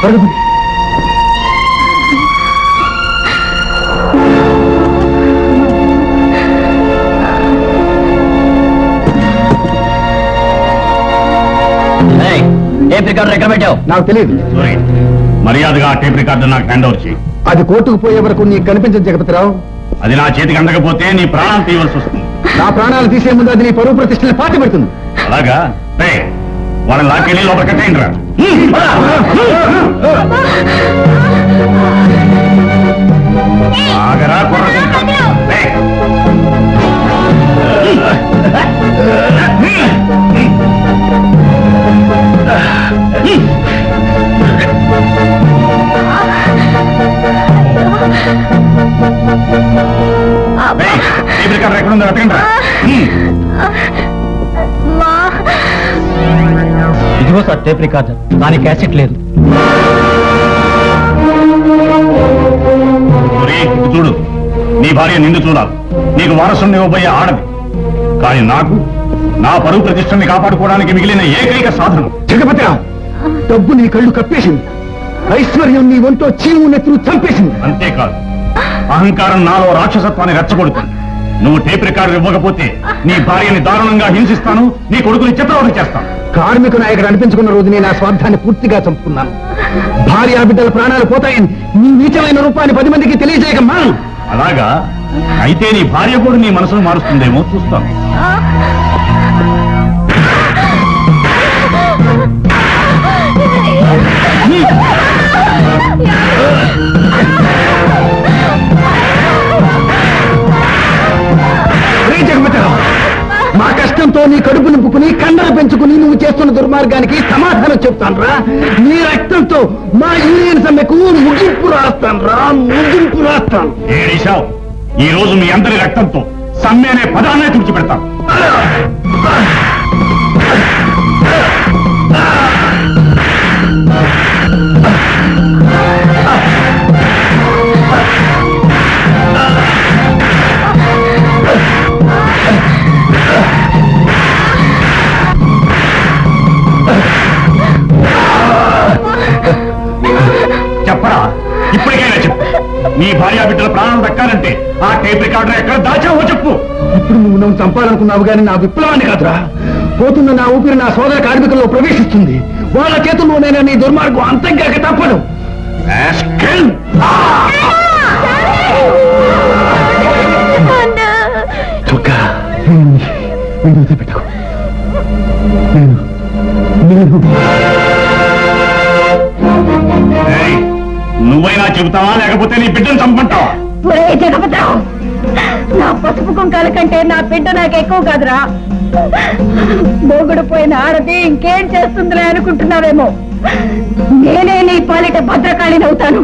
త్వరగా పని. Tape recorder ఎక్కడ పెట్టావు? నాకు తెలియదు. మర్యాదగా టేప్ నాకు హ్యాండ్ ఓవర్ చేయి. అది కోర్టుకు పోయే వరకు నీకు కనిపించదు జగపతిరావు. అది నా చేతికి అందకపోతే నీ ప్రాణం తీయవలసి వస్తుంది. నా ప్రాణాలు తీసే ముందు అది నీ పరువు ప్రతిష్టని పాతి పెడుతుంది అలాగా వాళ్ళని లాక్కెళ్ళి లోపల కట్టేయండి రా ఆగరా కుర్రకుంట. రేయ్. రేయ్, సార్ టేప్ రికార్డర్. దాని క్యాసెట్ లేదు. చూడు. నీ భార్య నిన్ను చూడాలి. నీకు వారసుని ఇవ్వబోయే ఆడది. కానీ నాకు నా పరువు ప్రతిష్టని కాపాడుకోవడానికి మిగిలిన ఏకైక సాధనం. జగపతిరావు డబ్బు నీ కళ్ళు కప్పేసింది. ఐశ్వర్యం నీ ఒంటో చీము నెత్తులు చంపేసింది. అంతేకాదు. అహంకారం నాలో రాక్షసత్వాన్ని రెచ్చగొడుతుంది. నువ్వు టేప్ రికార్డు ఇవ్వకపోతే నీ భార్యని దారుణంగా హింసిస్తాను నీ కొడుకుని చిత్రవద చేస్తాను. కార్మిక నాయకుడు అనిపించుకున్న రోజు నేను ఆ స్వార్థాన్ని పూర్తిగా చంపుకున్నాను. భార్య బిడ్డల ప్రాణాలు పోతాయని నీ నీచమైన రూపాన్ని పది మందికి తెలియజేయక మాను. అలాగా? అయితే నీ భార్య కూడా నీ మనసును మారుస్తుందేమో చూస్తాను. కష్టంతో నీ కడుపు నింపుకుని కండలు పెంచుకుని నువ్వు చేస్తున్న దుర్మార్గానికి సమాధానం చెప్తాను రా నీ రక్తంతో మా యూనియన్ సమ్మెకు ముగింపు రాస్తాను రా ముగింపు రాస్తాను. ఈ రోజు మీ అందరి రక్తంతో సమ్మె అనే పదాన్నే తుడిచిపెడతాను. నువ్వు నన్ను చంపాలనుకున్నావు కానీ నా విప్లవాన్ని కాదురా. పోతున్న నా ఊపిరి నా సోదర కార్మికుల్లో ప్రవేశిస్తుంది. వాళ్ళ చేతుల్లో నేను నీ దుర్మార్గం అంతంగాక తప్పదు. నేను నువ్వైనా చెబుతావా? లేకపోతే నీ బిడ్డను చంపంటావా ఒరే జగపతిరావు నా పసుపు కుంకాల కంటే నా బిడ్డ నాకు ఎక్కువ కాదురా. మోగుడు పోయిన ఆడది ఇంకేం చేస్తుందిలే అనుకుంటున్నావేమో. నేనే నీ పాలిట భద్రకాళిని అవుతాను.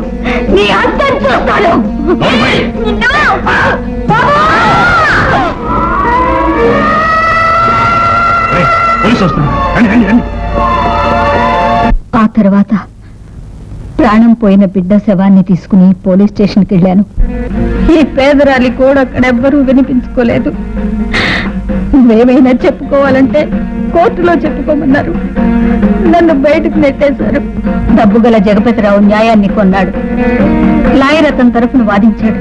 నీ అంతం చూస్తాను. ఆ తర్వాత ప్రాణం పోయిన బిడ్డ శవాన్ని తీసుకుని పోలీస్ స్టేషన్కి వెళ్ళాను. ఈ పేదరాలి కూడా అక్కడెవ్వరూ వినిపించుకోలేదు. నువ్వేమైనా చెప్పుకోవాలంటే కోర్టులో చెప్పుకోమన్నారు. నన్ను బయటకు నెట్టేశారు. డబ్బుగల జగపతిరావు న్యాయాన్ని కొన్నాడు. లాయర్ అతని తరఫున వాదించాడు.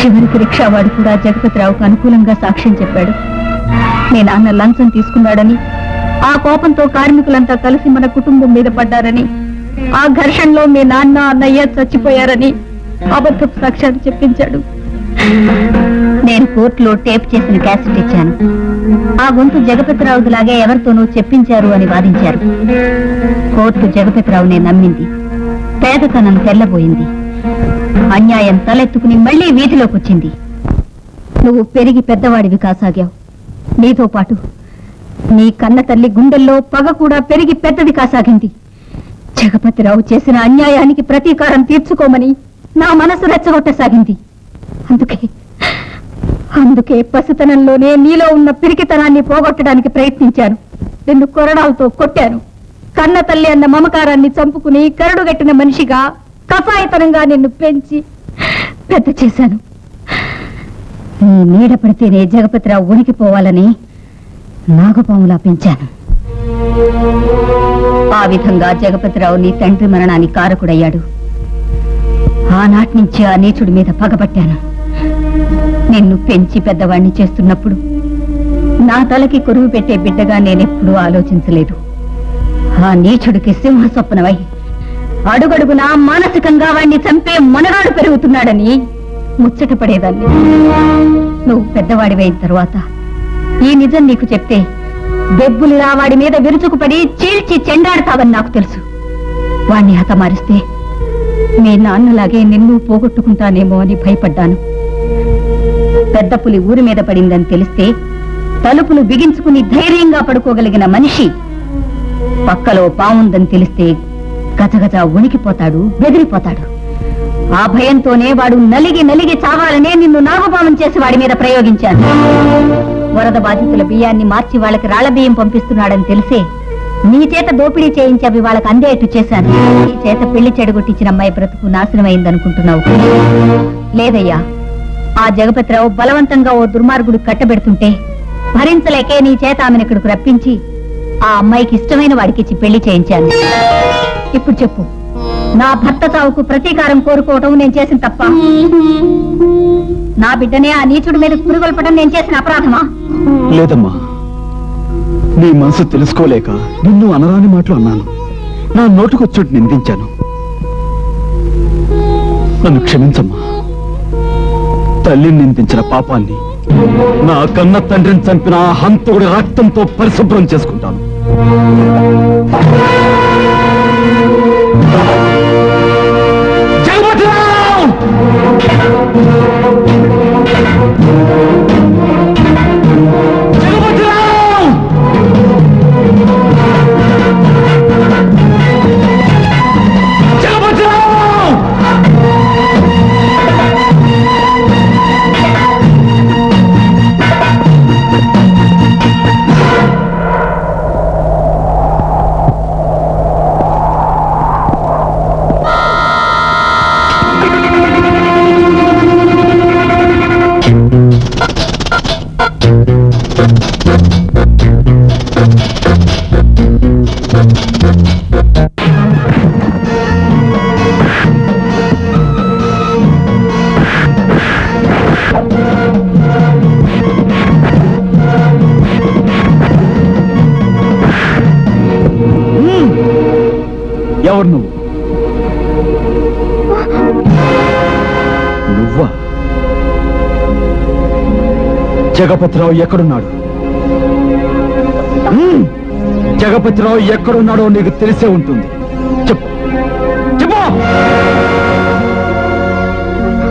చివరికి రిక్షావాడు కూడా జగపతిరావుకు అనుకూలంగా సాక్ష్యం చెప్పాడు. మీ నాన్న లంచం తీసుకున్నాడని ఆ కోపంతో కార్మికులంతా కలిసి మన కుటుంబం మీద పడ్డారని ఆ ఘర్షణలో మీ నాన్న అన్నయ్య చచ్చిపోయారని అబద్ధపు సాక్ష్యాలు చెప్పించాడు. నేను కోర్టులో టేప్ చేసిన క్యాసెట్ ఇచ్చాను. ఆ గొంతు జగపతిరావు లాగే ఎవరితోనూ చెప్పించారు అని వాదించారు. కోర్టు జగపతిరావునే నమ్మింది. పేదతనం తెల్లబోయింది. అన్యాయం తలెత్తుకుని మళ్ళీ వీధిలోకి వచ్చింది నువ్వు పెరిగి పెద్దవాడివి కాసాగావు. నీతో పాటు నీ కన్న తల్లి గుండెల్లో పగ కూడా పెరిగి పెద్దది కాసాగింది. జగపతిరావు చేసిన అన్యాయానికి ప్రతీకారం తీర్చుకోమని నా మనసు రెచ్చగొట్టసాగింది. అందుకే అందుకే పసితనంలోనే నీలో ఉన్న పిరికితనాన్ని పోగొట్టడానికి ప్రయత్నించాను. నిన్ను కొరడాలతో కొట్టాను. కన్న తల్లి అన్న మమకారాన్ని చంపుకుని కరడుగట్టిన మనిషిగా కసాయితనంగా నిన్ను పెంచి పెద్ద చేశాను. నీ నీడ పడితేనే జగపతిరావు ఉనికిపోవాలని నాగపాములా పెంచాను. ఆ విధంగా జగపతిరావు నీ తండ్రి మరణానికి కారకుడయ్యాడు. ఆనాటి నుంచి ఆ నీచుడి మీద పగబట్టాను. నిన్ను పెంచి పెద్దవాణ్ణి చేస్తున్నప్పుడు నా తలకి కురువు పెట్టే బిడ్డగా నేనెప్పుడూ ఆలోచించలేదు. ఆ నీచుడికి సింహ స్వప్నమై అడుగడుగునా మానసికంగా వాణ్ణి చంపే మనగాడు పెరుగుతున్నాడని ముచ్చట పడేదాన్ని నువ్వు పెద్దవాడివైన తరువాత ఈ నిజం నీకు చెప్తే బెబ్బులిలా వాడి మీద విరుచుకుపడి చీల్చి చెండాడతావని నాకు తెలుసు. వాణ్ణి హతమారిస్తే మీ నాన్నలాగే నిన్ను పోగొట్టుకుంటానేమో అని భయపడ్డాను. పెద్ద పులి ఊరి మీద పడిందని తెలిస్తే తలుపులు బిగించుకుని ధైర్యంగా పడుకోగలిగిన మనిషి పక్కలో పాముందని తెలిస్తే గజగజ ఉణికిపోతాడు బెదిరిపోతాడు. ఆ భయంతోనే వాడు నలిగి నలిగి చావాలనే నిన్ను నాగపామం చేసి వాడి మీద ప్రయోగించాను. వరద బాధితుల బియ్యాన్ని మార్చి వాళ్ళకి రాళ్ళ బియ్యం పంపిస్తున్నాడని తెలిసే నీ చేత దోపిడీ చేయించి అవి వాళ్ళకి అందేట్టు చేశాను. నీ చేత పెళ్ళి చెడగొట్టించిన అమ్మాయి బ్రతుకు నాశనమైందనుకుంటున్నావు. లేదయ్యా ఆ జగపతిరావు బలవంతంగా ఓ దుర్మార్గుడు కట్టబెడుతుంటే భరించలేకే నీ చేత ఆమెను ఇక్కడికి రప్పించి ఆ అమ్మాయికి ఇష్టమైన వాడికిచ్చి పెళ్ళి చేయించాను. ఇప్పుడు చెప్పు. నా భర్త చావుకు ప్రతీకారం కోరుకోవటం నేను చేసిన తప్ప. నా బిడ్డనే ఆ నీచుడి మీద పురుగొల్పడం నేను చేసిన అపరాధమా? లేదమ్మా. నీ మనసు తెలుసుకోలేక నిన్ను అనరాని మాటలు అన్నాను. నా నోటుకొచ్చుడు నిందించాను. నన్ను క్షమించమ్మా. తల్లిని నిందించిన పాపాన్ని నా కన్న తండ్రిని చంపిన ఆ హంతకుడి రక్తంతో పరిశుభ్రం చేసుకుంటాను. జగపతిరావు ఎక్కడున్నాడు. జగపతిరావు ఎక్కడున్నాడో నీకు తెలిసే ఉంటుంది. చెప్పు. చెప్పు!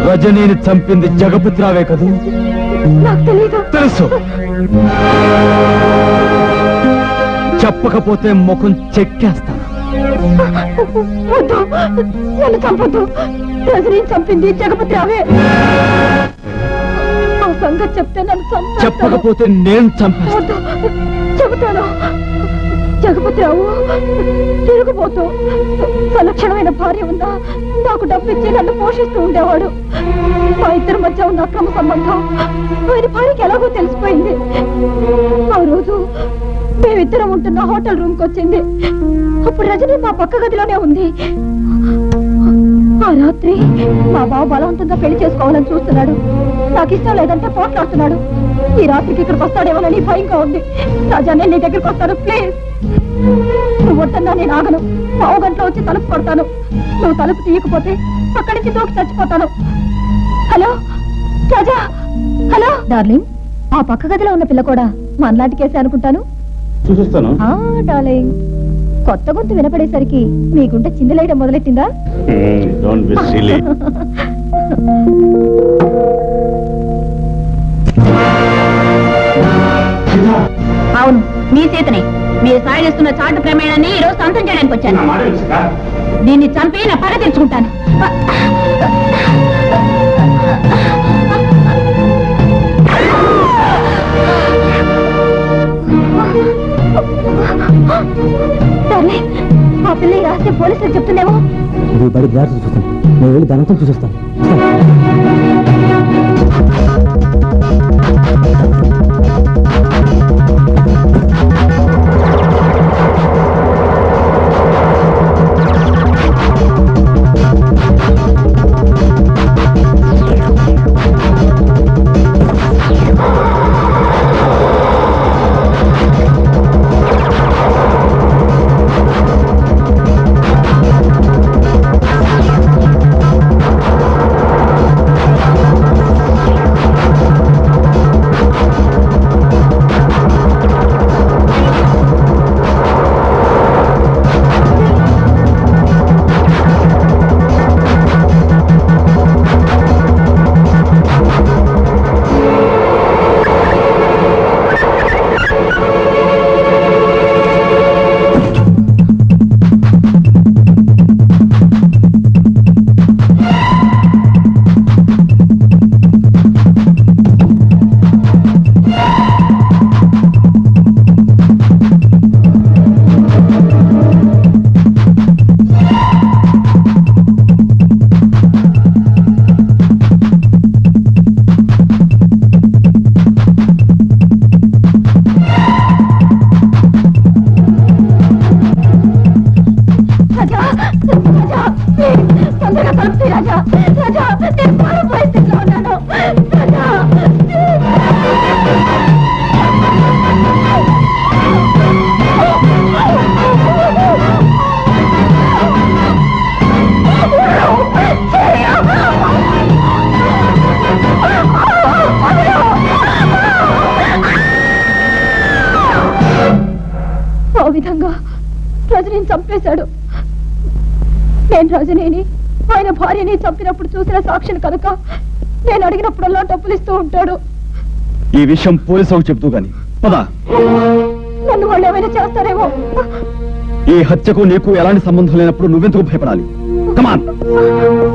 రజనీని చంపింది జగపతిరావే కదూ? తెలుసు. చెప్పకపోతే ముఖం చెక్కేస్తాను. నన్ను చంపొద్దు. రజనీ చంపింది జగపతి రావే ఆ సంగతి చెప్తే నన్ను చంపేస్తాడు. చెప్పకపోతే నేను చంపేస్తాను వద్దు. చెబుతాను. జగపతిరావు తిరుగుపోతూ సలక్షణమైన భార్య ఉందా నాకు డబ్బిచ్చి నన్ను పోషిస్తూ ఉండేవాడు. మా ఇద్దరి మధ్య ఉన్న అక్రమ సంబంధం ఆయన భార్యకి ఎలాగో తెలిసిపోయింది. ఆ రోజు మేమిద్దరం ఉంటున్న హోటల్ రూమ్కి వచ్చింది. అప్పుడు రజని మా పక్క గదిలోనే ఉంది. ఆ రాత్రి మా బావ బలవంతంగా పెళ్ళి చేసుకోవాలని చూస్తున్నాడు. నాకు ఇష్టం లేదంటే పోట్లాడుతున్నాడు ఈ రాత్రికి ఇక్కడికి వస్తాడేమోనని భయంగా ఉంది. రాజా నేను నీ దగ్గరికి వస్తాను ప్లీజ్. నువ్వు వద్దన్నా నేను ఆగను. పావు గంటలో వచ్చి తలుపు కొడతాను. నువ్వు తలుపు తీయకపోతే అక్కడి నుంచి దూకి చచ్చిపోతాను. హలో? రాజా? హలో? డార్లింగ్ ఆ పక్క గదిలో ఉన్న పిల్ల కూడా మనలాంటి కేసే అనుకుంటాను? చూపిస్తాను. ఆ డార్లింగ్. కొత్త గొంతు వినపడేసరికి మీ గుండె చిందలేయడం మొదలెట్టిందా? డోంట్ బి సిలీ అవును మీ సీతనే మీరు సాగిస్తున్న చాటు ప్రమేయాన్ని ఈ రోజు సొంతం చేయడానికి వచ్చాను. దీన్ని చంపి నా పగ తెచ్చుకుంటాను ఆ పిల్ల ఈ రహస్యం పోలీసులకు చెప్తుందేమో? నువ్వు బడి జాగ్రత్త చూస్తాను నేను వెళ్ళి ధనంతో చూసేస్తాను. రాజా రాజా నేను ప్రాణ పరిస్థితిలో ఉన్నాను. రాజా విధంగా రజనీని చంపేశాడు. నేను రజనీని ఆయన భార్యని చంపినప్పుడు చూసిన సాక్షిని కనుక నేను అడిగినప్పుడల్లా డబ్బులు ఇస్తూ ఉంటాడు. ఈ విషయం పోలీసులకు చెప్తూ గాని. పద. నన్ను వాళ్ళు ఏమైనా చేస్తారేమో. ఈ హత్యకు నీకు ఎలాంటి సంబంధం లేనప్పుడు నువ్వెందుకు భయపడాలి? కమాన్